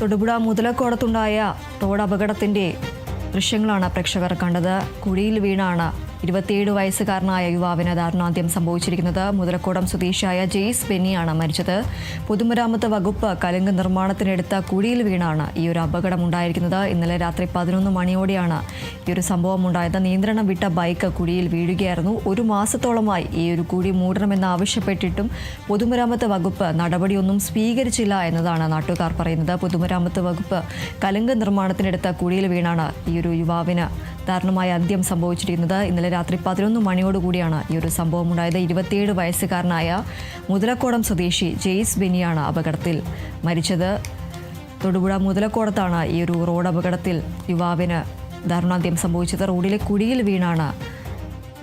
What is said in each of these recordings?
Thodupuzha മുതലക്കോടത്തുണ്ടായ road അപകടത്തിന്റെ ദൃശ്യങ്ങളാണ് പ്രേക്ഷകർ കണ്ടത്. കുഴിയിൽ വീണാണ് ഇരുപത്തിയേഴ് വയസ്സുകാരനായ യുവാവിന് ദാരുണാന്ത്യം സംഭവിച്ചിരിക്കുന്നത് മുതലക്കോടം സ്വദേശിയായ ജെയ്സ് ബെന്നിയാണ് മരിച്ചത്. പൊതുമരാമത്ത് വകുപ്പ് കലുങ്ക് നിർമ്മാണത്തിനെടുത്ത കുഴിയിൽ വീണാണ് ഈ ഒരു അപകടം ഉണ്ടായിരിക്കുന്നത്. ഇന്നലെ രാത്രി പതിനൊന്ന് മണിയോടെയാണ് ഈ ഒരു സംഭവം ഉണ്ടായത്. നിയന്ത്രണം വിട്ട ബൈക്ക് കുഴിയിൽ വീഴുകയായിരുന്നു. ഒരു മാസത്തോളമായി ഈ ഒരു കുഴി മൂടണമെന്ന് ആവശ്യപ്പെട്ടിട്ടും പൊതുമരാമത്ത് വകുപ്പ് നടപടിയൊന്നും സ്വീകരിച്ചില്ല എന്നതാണ് നാട്ടുകാർ പറയുന്നത്. പൊതുമരാമത്ത് വകുപ്പ് കലുങ്ക് നിർമ്മാണത്തിനെടുത്ത കുഴിയിൽ വീണാണ് ഈ ഒരു യുവാവിന് ദാരുണമായ അന്ത്യം സംഭവിച്ചിരിക്കുന്നത് ഇന്നലെ രാത്രി പതിനൊന്ന് മണിയോടുകൂടിയാണ് ഈ ഒരു സംഭവം ഉണ്ടായത് ഇരുപത്തിയേഴ് വയസ്സുകാരനായ മുതലക്കോടം സ്വദേശി ജെയ്സ് ബെനിയാണ് അപകടത്തിൽ മരിച്ചത്. തൊടുപുഴ മുതലക്കോടത്താണ് ഈ ഒരു റോഡ് അപകടത്തിൽ യുവാവിന് ദാരുണാന്ത്യം സംഭവിച്ചത്. റോഡിലെ കുഴിയിൽ വീണാണ്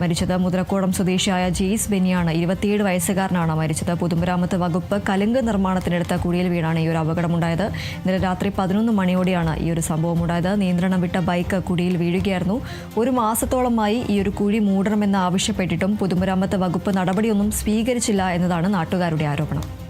മരിച്ചത് മുതലക്കോടം സ്വദേശിയായ ജെയ്സ് ബെന്നിയാണ്. ഇരുപത്തിയേഴ് വയസ്സുകാരനാണ് മരിച്ചത്. പൊതുമരാമത്ത് വകുപ്പ് കലുങ്ക് നിർമ്മാണത്തിനെടുത്ത കുഴിയിൽ വീണാണ് ഈ ഒരു അപകടമുണ്ടായത്. ഇന്നലെ രാത്രി പതിനൊന്ന് മണിയോടെയാണ് ഈ ഒരു സംഭവം ഉണ്ടായത് നിയന്ത്രണം വിട്ട ബൈക്ക് കുഴിയിൽ വീഴുകയായിരുന്നു. ഒരു മാസത്തോളമായി ഈ ഒരു കുഴി മൂടണമെന്ന് ആവശ്യപ്പെട്ടിട്ടും പൊതുമരാമത്ത് വകുപ്പ് നടപടിയൊന്നും സ്വീകരിച്ചില്ല എന്നതാണ് നാട്ടുകാരുടെ ആരോപണം.